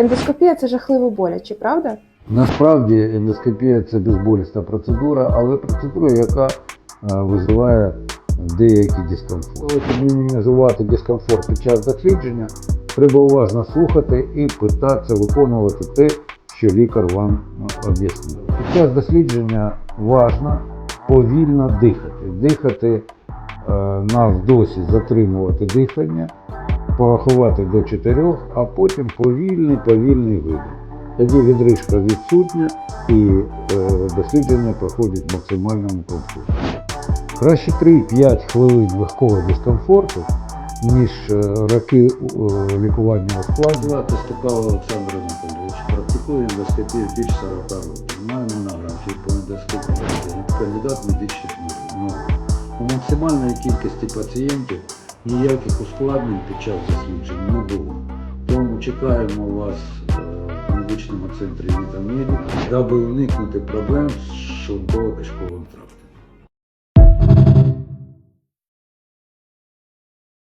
Ендоскопія це жахливо боляче, правда? Насправді ендоскопія це безболісна процедура, але процедура, яка е, визиває деякий дискомфорт. Щоб мінімізувати дискомфорт під час дослідження, треба уважно слухати і питатися виконувати те, що лікар вам е, об'яснив. Під час дослідження важливо повільно дихати. Дихати е, на вдосі затримувати дихання, порахувати до 4, а потім повільний повільний видих. Тоді відрижка відсутня і е, дослідження проходять в максимальному комфорті. Краще 3-5 хвилин легкого дискомфорту, ніж е, роки е, лікування ускладнень. Звати Степан Олександр Анатолійович. Практикую ендоскопію більше 40 років. Маю монографію по ендоскопії. Кандидат медичних наук. Ну, у максимальної кількості пацієнтів ніяких ускладнень під час досліджень не було. Тому чекаємо вас е, в медичному центрі Вітамеді, аби уникнути проблем з шовково кишковим трактом.